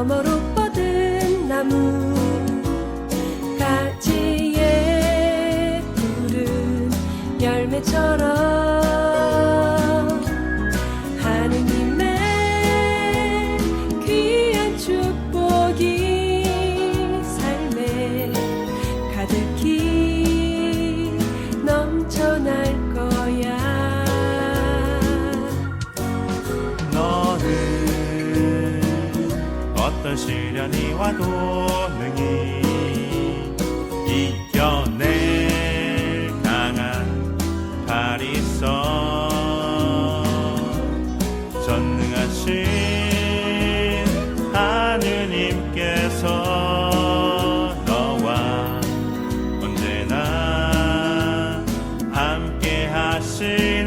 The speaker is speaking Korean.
너머로 뻗은 나무. 가지 시련이와 도능이 이겨낼 강한 파리서. 전능하신 하느님께서 너와 언제나 함께 하시